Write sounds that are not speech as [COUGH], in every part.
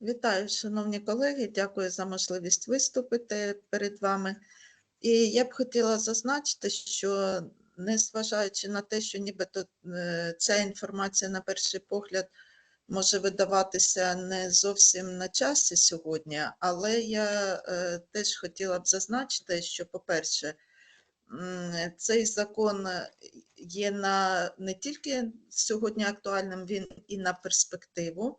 Вітаю, шановні колеги. Дякую за можливість виступити перед вами. І я б хотіла зазначити, що незважаючи на те, що нібито е, ця інформація на перший погляд може видаватися не зовсім на часі сьогодні, але я е, теж хотіла б зазначити, що, по-перше, цей закон є на не тільки сьогодні актуальним, він і на перспективу.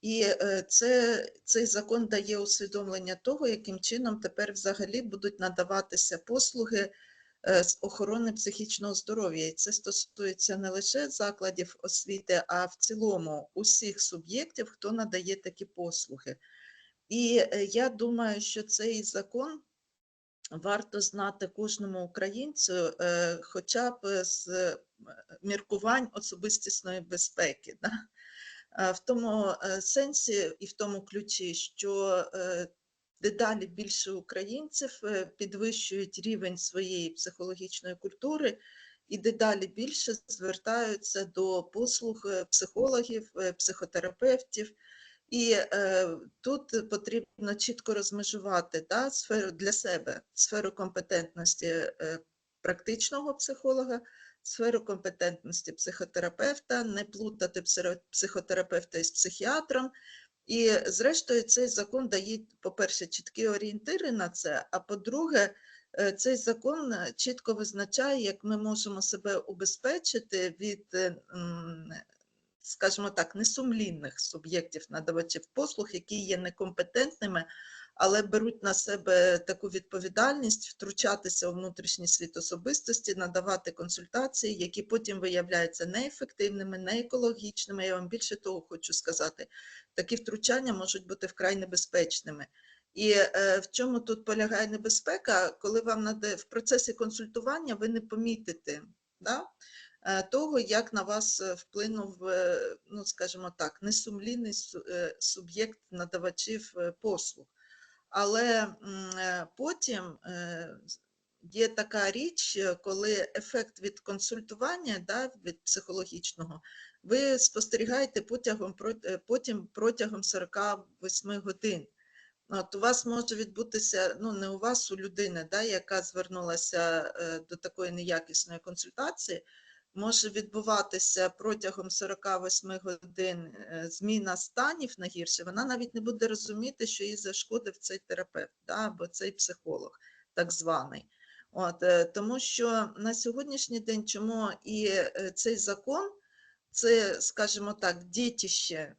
І е, це, цей закон дає усвідомлення того, яким чином тепер взагалі будуть надаватися послуги е, з охорони психічного здоров'я. І це стосується не лише закладів освіти, а в цілому усіх суб'єктів, хто надає такі послуги. І е, я думаю, що цей закон варто знати кожному українцю, хоча б з міркувань особистісної безпеки. Да? Е, в тому е, сенсі і в тому ключі, що е, дедалі більше українців підвищують рівень своєї психологічної культури і дедалі більше звертаються до послуг психологів, психотерапевтів. І е, тут потрібно чітко розмежувати да, сферу для себе сферу компетентності практичного психолога сферу компетентності психотерапевта, не плутати психотерапевта із психіатром. І, зрештою, цей закон дає, по-перше, чіткі орієнтири на це, а по-друге, е, цей закон е, чітко визначає, як ми можемо себе убезпечити від, е, скажімо так, несумлінних суб'єктів надавачів послуг, які є некомпетентними, але беруть на себе таку відповідальність втручатися у внутрішній світ особистості, надавати консультації, які потім виявляються неефективними, неекологічними. Я вам більше того хочу сказати, такі втручання можуть бути вкрай небезпечними. І е, в чому тут полягає небезпека, коли вам наде в процесі консультування ви не помітите да, е, того, як на вас е, вплинув, ну скажімо так, несумлінний суб'єкт надавачів послуг. Але е, потім е, є така річ, е, коли ефект від консультування, да, від психологічного, ви спостерігаєте потягом, потім протягом 48 годин. От у вас може відбутися, ну не у вас, у людини, да, яка звернулася до такої неякісної консультації, може відбуватися протягом 48 годин е, зміна станів на гірше, вона навіть не буде розуміти, що їй зашкодив цей терапевт да, або цей психолог, так званий. От, е, тому що на сьогоднішній день, чому і е, цей закон, це, скажімо так, дітище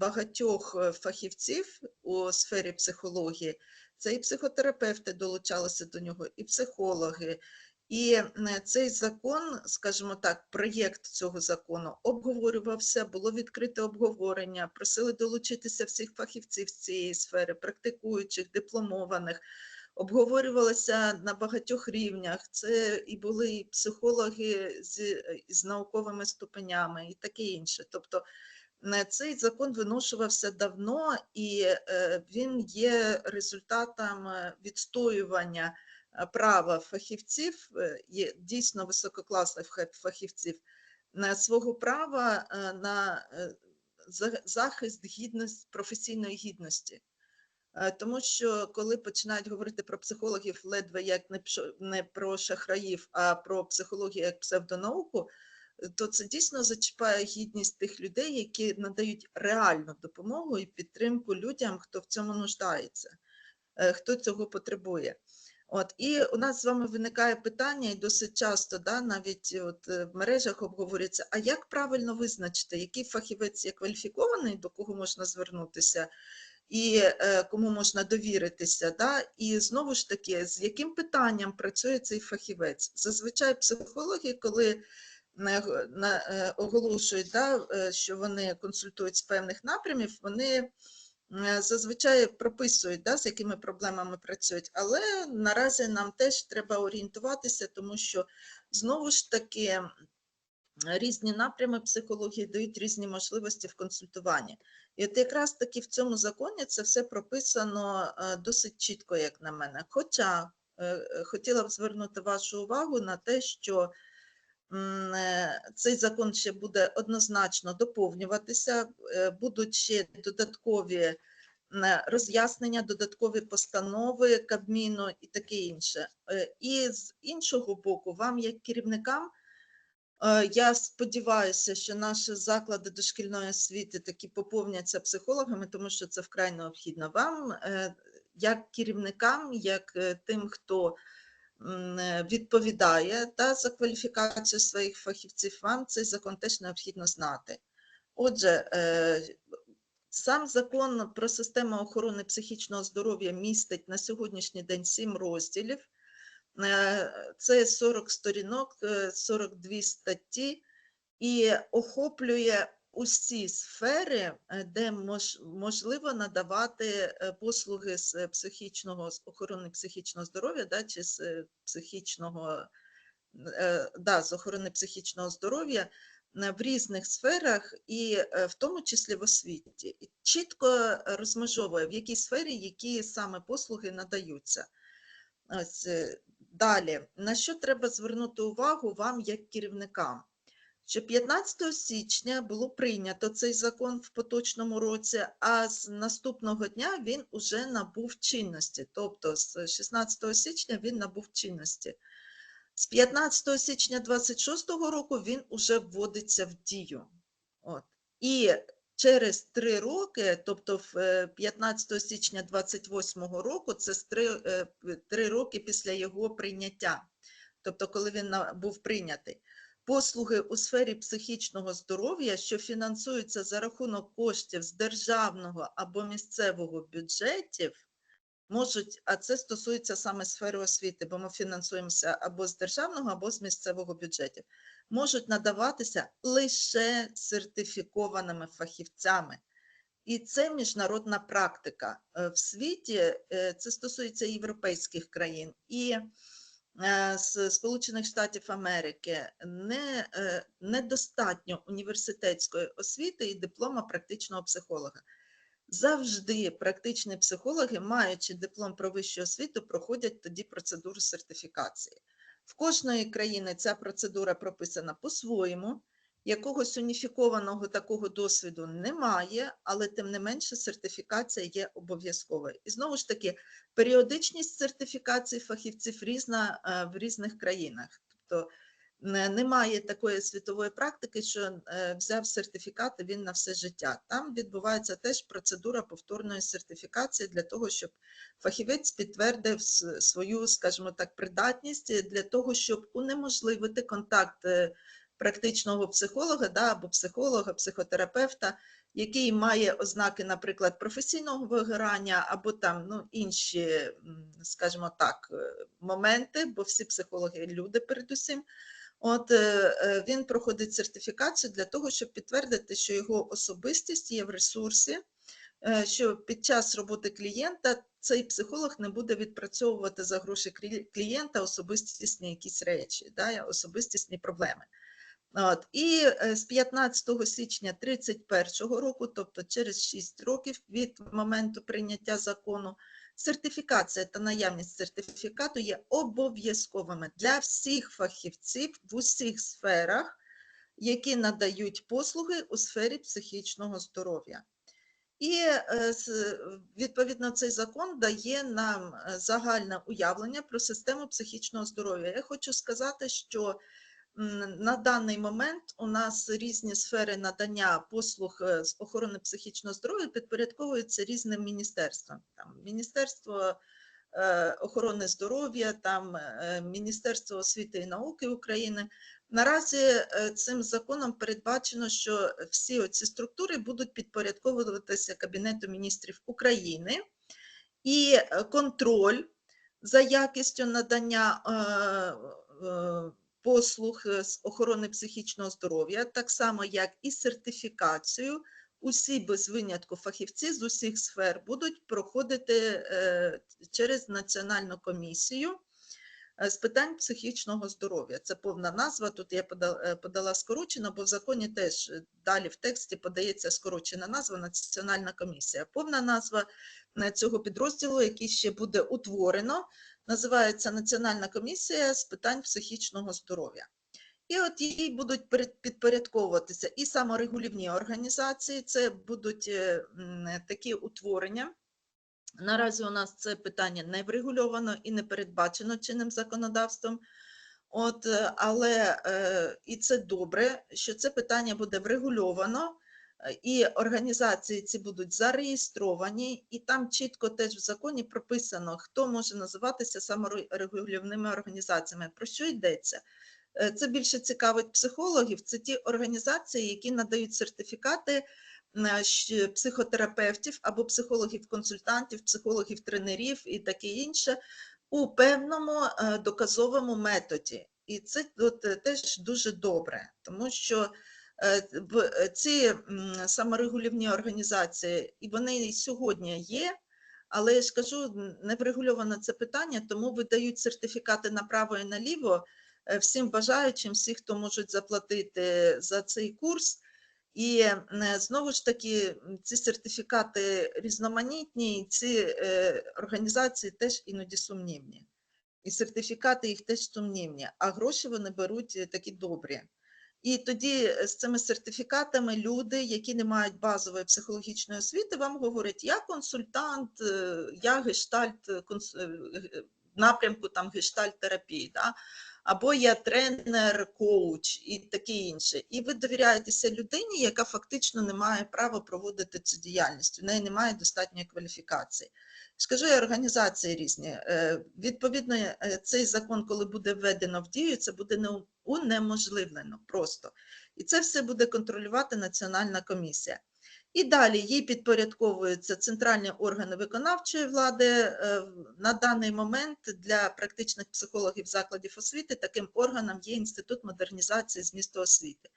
багатьох фахівців у сфері психології. Це і психотерапевти долучалися до нього, і психологи. І цей закон, скажімо так, проєкт цього закону обговорювався, було відкрите обговорення, просили долучитися всіх фахівців з цієї сфери, практикуючих, дипломованих. Обговорювалося на багатьох рівнях. Це і були і психологи з, з науковими ступенями, і таке інше. Тобто цей закон виношувався давно, і е, він є результатом відстоювання права фахівців, е, є дійсно висококласних фахівців, на свого права е, на е, захист гідності, професійної гідності. Е, Тому що коли починають говорити про психологів ледве як не про шахраїв, а про психологію як псевдонауку, е, то це дійсно зачіпає гідність тих людей, які надають реальну допомогу і підтримку людям, хто в цьому нуждається, е, хто цього потребує. От і у нас з вами виникає питання, і досить часто, да, навіть от е, в мережах обговорюється, а як правильно визначити, який фахівець є кваліфікований, до кого можна звернутися, і е, кому можна довіритися, да? і знову ж таки, з яким питанням працює цей фахівець? Зазвичай психологи, коли е, оголошують, да, е, що вони консультують з певних напрямів, вони е, зазвичай прописують, да, з якими проблемами працюють. Але наразі нам теж треба орієнтуватися, тому що знову ж таки різні напрями психології дають різні можливості в консультуванні. І от якраз таки в цьому законі це все прописано е, досить чітко, як на мене. Хоча е, е, хотіла б звернути вашу увагу на те, що е, цей закон ще буде однозначно доповнюватися, е, будуть ще додаткові роз'яснення, додаткові постанови Кабміну і таке інше. Е, І з іншого боку, вам, як керівникам, е, я сподіваюся, що наші заклади дошкільної освіти таки поповняться психологами, тому що це вкрай необхідно вам, як керівникам, як тим, хто відповідає та за кваліфікацію своїх фахівців, вам цей закон теж необхідно знати. Отже, е, сам закон про систему охорони психічного здоров'я містить на сьогоднішній день сім розділів. Е, Це 40 сторінок, е, 42 статті і охоплює усі сфери, е, де мож, можливо надавати е, послуги з е, психічного з охорони психічного здоров'я, да, чи з психічного да, з охорони психічного здоров'я в різних сферах, і в тому числі в освіті. Чітко розмежовує, в якій сфері які саме послуги надаються. Ось, далі, на що треба звернути увагу вам як керівникам? Що 15 січня було прийнято цей закон в поточному році, а з наступного дня він уже набув чинності. Тобто з 16 січня він набув чинності. З 15 січня 26 року він уже вводиться в дію. От. І через три роки, тобто е, 15 січня 28 року, це з три, е, п- три роки після його прийняття, тобто коли він був прийнятий. Послуги у сфері психічного здоров'я, що фінансуються за рахунок коштів з державного або місцевого бюджетів, можуть, а це стосується саме сфери освіти, бо ми фінансуємося або з державного, або з місцевого бюджетів, можуть надаватися лише сертифікованими фахівцями. І це міжнародна практика. Е, В світі е, це стосується європейських країн і з Сполучених Штатів Америки не, е, недостатньо університетської освіти і диплома практичного психолога. Завжди практичні психологи, маючи диплом про вищу освіту, проходять тоді процедуру сертифікації. В кожної країни ця процедура прописана по-своєму. Якогось уніфікованого такого досвіду немає, але тим не менше сертифікація є обов'язковою. І знову ж таки, періодичність сертифікації фахівців різна е, в різних країнах. Тобто немає такої світової практики, що е, взяв сертифікат і він на все життя. Там відбувається теж процедура повторної сертифікації для того, щоб фахівець підтвердив свою, скажімо так, придатність для того, щоб унеможливити контакт е, практичного психолога да, або психолога, психотерапевта, який має ознаки, наприклад, професійного вигорання або там ну, інші, скажімо так, е, моменти, бо всі психологи люди передусім. От е, е, він проходить сертифікацію для того, щоб підтвердити, що його особистість є в ресурсі, що під час роботи клієнта цей психолог не буде відпрацьовувати за гроші клієнта особистісні якісь речі, да, особистісні проблеми. От. І е, з 15 січня 31 року, тобто через 6 років від моменту прийняття закону, сертифікація та наявність сертифікату є обов'язковими для всіх фахівців в усіх сферах, які надають послуги у сфері психічного здоров'я. І е, відповідно цей закон дає нам е, загальне уявлення про систему психічного здоров'я. Я хочу сказати, що на даний момент у нас різні сфери надання послуг е, з охорони психічного здоров'я підпорядковуються різним міністерствам. Там Міністерство е, охорони здоров'я, там е, Міністерство освіти і науки України. Наразі цим законом передбачено, що всі ці структури будуть підпорядковуватися Кабінету міністрів України, і контроль за якістю надання послуг е, з охорони психічного здоров'я, так само як і сертифікацію. Усі без винятку фахівці з усіх сфер будуть проходити е, через Національну комісію е, з питань психічного здоров'я. Це повна назва. Тут я подала скорочено, бо в законі теж далі в тексті подається скорочена назва Національна комісія. Повна назва цього підрозділу, який ще буде утворено, називається Національна комісія з питань психічного здоров'я. І от їй будуть підпорядковуватися і саморегулівні організації, це будуть е, такі утворення. Наразі у нас це питання не врегульовано і не передбачено чинним законодавством. От, е, але е, і це добре, що це питання буде врегульовано, і організації ці будуть зареєстровані, і там чітко теж в законі прописано, хто може називатися саморегулівними організаціями. Про що йдеться? Е, Це більше цікавить психологів. Це ті організації, які надають сертифікати е, психотерапевтів або психологів-консультантів, психологів-тренерів і таке інше у певному е, доказовому методі. І це е, теж дуже добре, тому що ці саморегулівні організації, і вони сьогодні є, але я ж кажу, не врегульовано це питання, тому видають сертифікати направо і наліво е, всім бажаючим, всі, хто можуть заплатити за цей курс. І е, знову ж таки, ці сертифікати різноманітні, і ці е, організації теж іноді сумнівні. І сертифікати їх теж сумнівні, а гроші вони беруть е, такі добрі. І тоді е, з цими сертифікатами люди, які не мають базової психологічної освіти, вам говорять, я консультант, е, я гештальт е, конс- напрямку там гештальт-терапії, да? Або я тренер, коуч і таке інше. І ви довіряєтеся людині, яка фактично не має права проводити цю діяльність, у неї немає достатньої кваліфікації. Скажу, і організації різні. Е, Відповідно, е, цей закон, коли буде введено в дію, це буде не унеможливлено просто. І це все буде контролювати Національна комісія. І далі їй підпорядковуються центральні органи виконавчої влади. Е, На даний момент для практичних психологів закладів освіти таким органом є Інститут модернізації змісту освіти.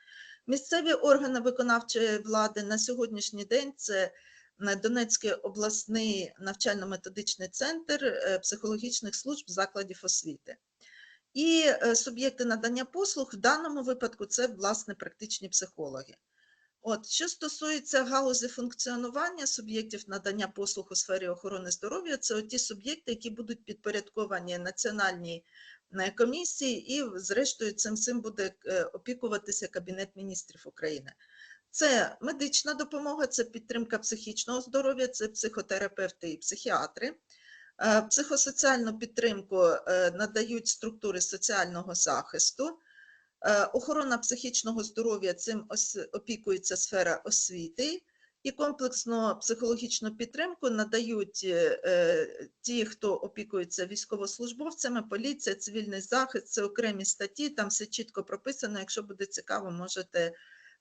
Місцеві органи виконавчої влади на сьогоднішній день це Донецький обласний навчально-методичний центр е, психологічних служб закладів освіти. І е, суб'єкти надання послуг в даному випадку це власне практичні психологи. От що стосується галузі функціонування суб'єктів надання послуг у сфері охорони здоров'я, це ті суб'єкти, які будуть підпорядковані національній е, комісії, і зрештою цим всім буде е, опікуватися Кабінет міністрів України. Це медична допомога, це підтримка психічного здоров'я, це психотерапевти і психіатри. Е, Психосоціальну підтримку надають структури соціального захисту. Е, Охорона психічного здоров'я цим опікується сфера освіти. І комплексну психологічну підтримку надають е, е, ті, хто опікується військовослужбовцями, поліція, цивільний захист, це окремі статті, там все чітко прописано. Якщо буде цікаво, можете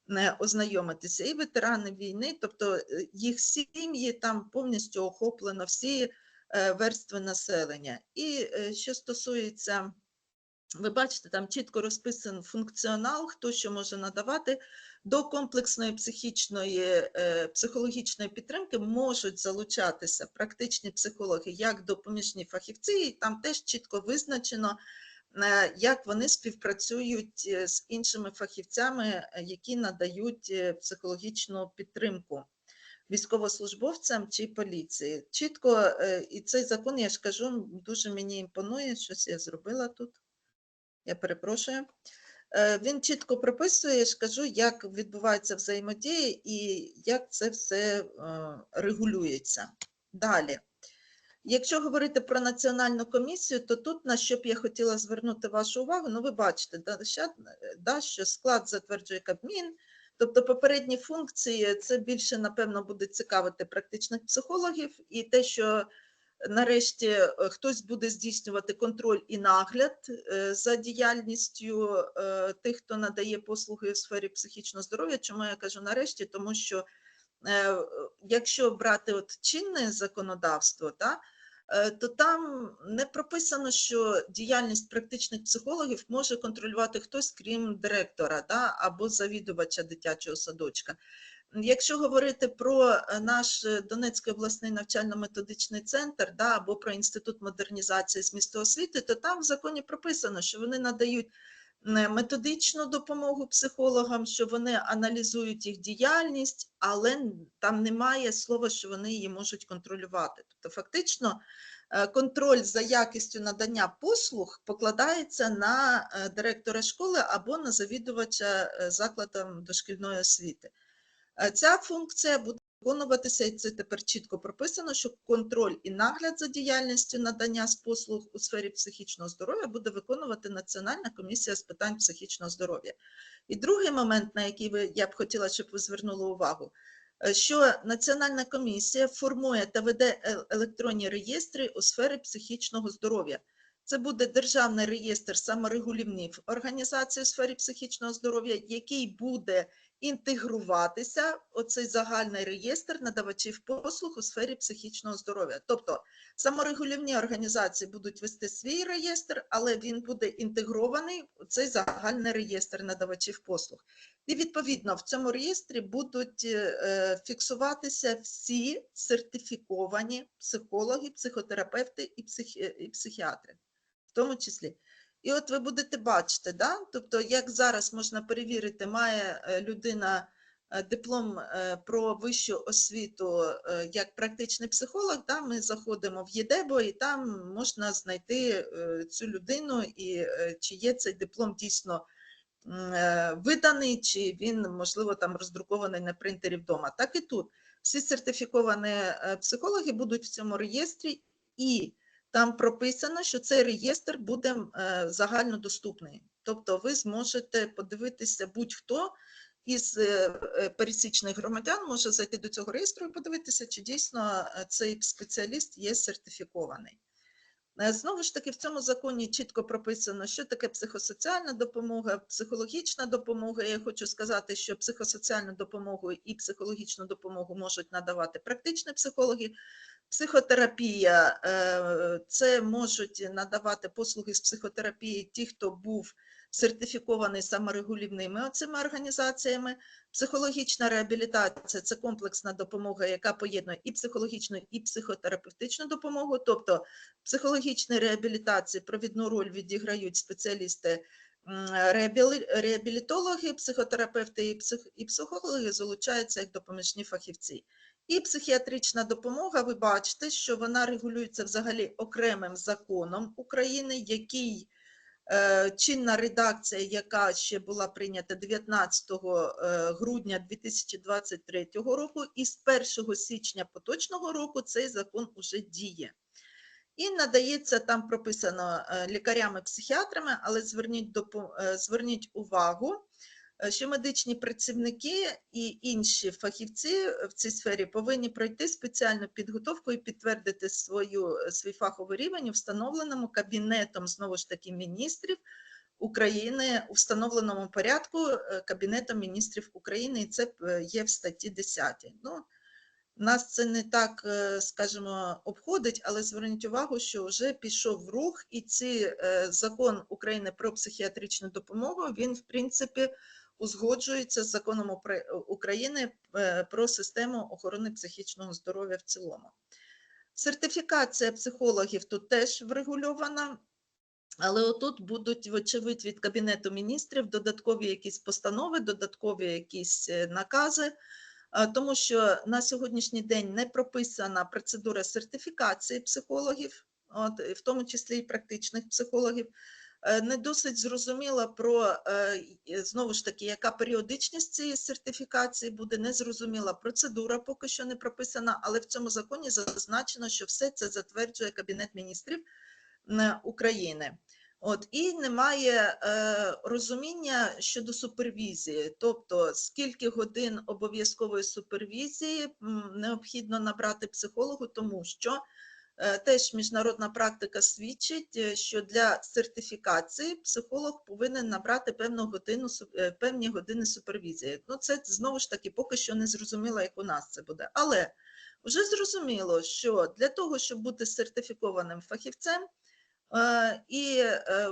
не ознайомитися. І ветерани війни, тобто е, їх сім'ї там повністю охоплено всі е, верстви населення. І е, що стосується, ви бачите, там чітко розписан функціонал, хто що може надавати. До комплексної психічної, е, психологічної підтримки можуть залучатися практичні психологи як допоміжні фахівці, і там теж чітко визначено, е, як вони співпрацюють е, з іншими фахівцями, які надають психологічну підтримку військовослужбовцям чи поліції. Чітко, і цей закон, я ж кажу, дуже мені імпонує, щось я зробила тут. Я перепрошую. Е, Він чітко прописує, я ж кажу, як відбувається взаємодія і як це все е, регулюється. Далі. Якщо говорити про національну комісію, то тут на що б я хотіла звернути вашу увагу, ну ви бачите, да, що склад затверджує Кабмін, тобто попередні функції, це більше, напевно, буде цікавити практичних психологів, і те, що нарешті е, хтось буде здійснювати контроль і нагляд е, за діяльністю е, тих, хто надає послуги у сфері психічного здоров'я. Чому я кажу нарешті? Тому що якщо брати от чинне законодавство, та, то там не прописано, що діяльність практичних психологів може контролювати хтось, крім директора да, або завідувача дитячого садочка. Якщо говорити про е, наш е, Донецький обласний навчально-методичний центр да, або про інститут модернізації змісту освіти, то там в законі прописано, що вони надають методичну допомогу психологам, що вони аналізують їх діяльність, але там немає слова, що вони її можуть контролювати. Тобто, фактично, е, контроль за якістю надання послуг покладається на директора школи або на завідувача закладом дошкільної освіти. Е, Ця функція буде виконуватися, і це тепер чітко прописано, що контроль і нагляд за діяльністю надання послуг у сфері психічного здоров'я буде виконувати Національна комісія з питань психічного здоров'я. І другий момент, на який ви, я б хотіла, щоб ви звернули увагу, е, що Національна комісія формує та веде е- електронні реєстри у сфері психічного здоров'я. Це буде державний реєстр саморегулівних організацій у сфері психічного здоров'я, який буде інтегруватися оцей загальний реєстр надавачів послуг у сфері психічного здоров'я. Тобто саморегулівні організації будуть вести свій реєстр, але він буде інтегрований у цей загальний реєстр надавачів послуг. І відповідно в цьому реєстрі будуть е, е, фіксуватися всі сертифіковані психологи, психотерапевти і, психі... і психіатри, в тому числі. І от ви будете бачити, да? тобто, як зараз можна перевірити, має е, людина е, диплом е, про вищу освіту як практичний психолог, да? ми заходимо в ЄДЕБО і там можна знайти цю людину і чи є цей диплом дійсно виданий, чи він, можливо, там роздрукований на принтері вдома. Так і тут. Всі сертифіковані психологи будуть в цьому реєстрі і там прописано, що цей реєстр буде е, загальнодоступний. Тобто ви зможете подивитися будь-хто із е, е, пересічних громадян може зайти до цього реєстру і подивитися, чи дійсно цей спеціаліст є сертифікований. Знову ж таки, в цьому законі чітко прописано, що таке психосоціальна допомога, психологічна допомога. Я хочу сказати, що психосоціальну допомогу і психологічну допомогу можуть надавати практичні психологи. Психотерапія е, це можуть надавати послуги з психотерапії ті, хто був сертифікований саморегулівними цими організаціями. Психологічна реабілітація це комплексна допомога, яка поєднує і психологічну, і психотерапевтичну допомогу. Тобто психологічної реабілітації провідну роль відіграють спеціалісти реабілітологи, психотерапевти і психологи залучаються як допоміжні фахівці. І психіатрична допомога, ви бачите, що вона регулюється взагалі окремим законом України, який е, чинна редакція, яка ще була прийнята 19 е, грудня 2023 року, і з 1 січня поточного року цей закон уже діє. І надається там прописано е, лікарями-психіатрами, але зверніть, зверніть увагу, що медичні працівники і інші фахівці в цій сфері повинні пройти спеціальну підготовку і підтвердити свою, е, свій фаховий рівень встановленому кабінетом, знову ж таки, міністрів України у встановленому порядку е, Кабінетом міністрів України, і це е, є в статті 10. Ну, нас це не так, е, скажімо, обходить, але зверніть увагу, що вже пішов рух, і е, закон України про психіатричну допомогу, він, в принципі, узгоджується з законом України е, про систему охорони психічного здоров'я в цілому. Сертифікація психологів тут теж врегульована. Але отут будуть, вочевидь, від Кабінету міністрів додаткові якісь постанови, додаткові якісь е, накази, тому що на сьогоднішній день не прописана процедура сертифікації психологів, от, в тому числі і практичних психологів. Е, Не досить зрозуміло про е, знову ж таки, яка періодичність цієї сертифікації буде, незрозуміла процедура поки що не прописана, але в цьому законі зазначено, що все це затверджує Кабінет міністрів України. От, і немає е, розуміння щодо супервізії, тобто скільки годин обов'язкової супервізії необхідно набрати психологу, тому що теж міжнародна практика свідчить, е, що для сертифікації психолог повинен набрати певну годину, е, певні години супервізії. Ну, це знову ж таки поки що не зрозуміло, як у нас це буде. Але вже зрозуміло, що для того, щоб бути сертифікованим фахівцем, е, і е,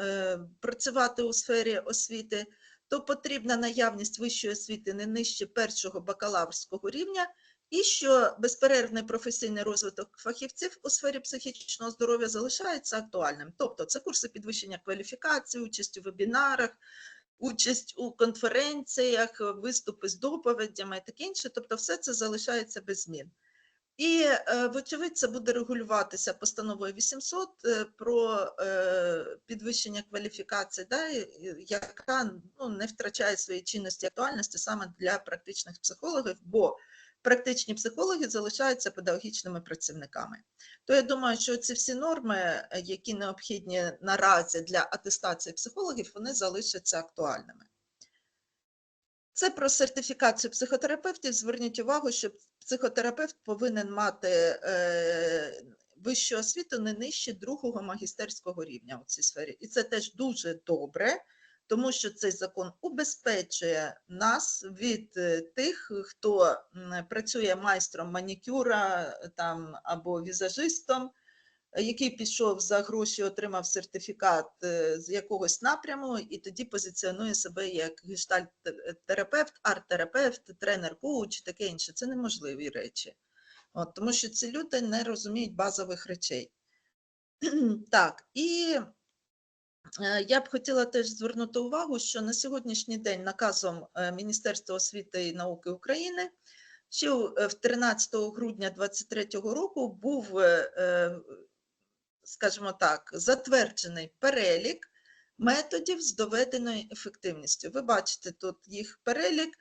е, працювати у сфері освіти, то потрібна наявність вищої освіти не нижче першого бакалаврського рівня, і що безперервний професійний розвиток фахівців у сфері психічного здоров'я залишається актуальним. Тобто це курси підвищення кваліфікації, участь у вебінарах, участь у конференціях, виступи з доповідями і таке інше. Тобто, все це залишається без змін. І, е, вочевидь, це буде регулюватися постановою 800 е, про е, підвищення кваліфікації, да, яка ну, не втрачає своєї чинності актуальності саме для практичних психологів, бо практичні психологи залишаються педагогічними працівниками. То я думаю, що ці всі норми, е, які необхідні наразі для атестації психологів, вони залишаться актуальними. Це про сертифікацію психотерапевтів. Зверніть увагу, що психотерапевт повинен мати е, вищу освіту не нижче другого магістерського рівня у цій сфері. І це теж дуже добре, тому що цей закон убезпечує нас від е, тих, хто працює майстром манікюра там, або візажистом, який пішов за гроші, отримав сертифікат е, з якогось напряму, і тоді позиціонує себе як гештальт-терапевт, арт-терапевт, тренер-коуч і таке інше. Це неможливі речі. От, тому що ці люди не розуміють базових речей. [CLEARS THROAT] Так, і я б хотіла теж звернути увагу, що на сьогоднішній день наказом е, Міністерства освіти і науки України ще е, в 13 грудня 2023 року був, е, е, скажімо так, затверджений перелік методів з доведеною ефективністю. Ви бачите тут їх перелік.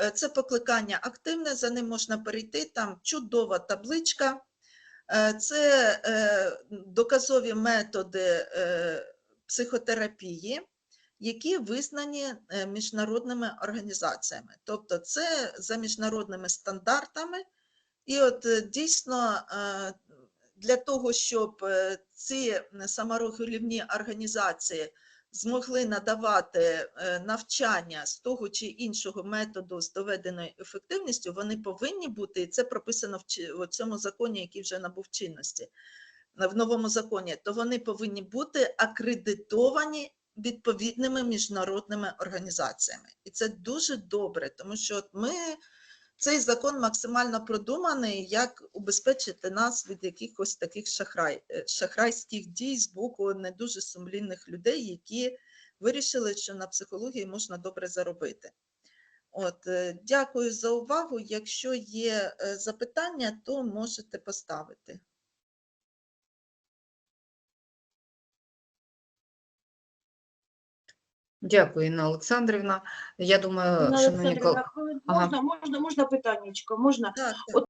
Е, Це покликання активне, за ним можна перейти. Там чудова табличка. Е, Це е, доказові методи е, психотерапії, які визнані е, міжнародними організаціями. Тобто, це за міжнародними стандартами. І от е, дійсно е, для того, щоб ці саморегулівні організації змогли надавати навчання з того чи іншого методу з доведеною ефективністю, вони повинні бути, і це прописано в цьому законі, який вже набув чинності, в новому законі, то вони повинні бути акредитовані відповідними міжнародними організаціями. І це дуже добре, тому що ми цей закон максимально продуманий, як убезпечити нас від якихось таких шахрай, е, шахрайських дій з боку не дуже сумлінних людей, які вирішили, що на психології можна добре заробити. От, е, дякую за увагу. Якщо є е, запитання, то можете поставити. Дякую, Інна Олександрівна. Я думаю, Інна шановні Олександрівна, хвилин- Ага. можна, можна, можна питаннячко, можна. Так, так.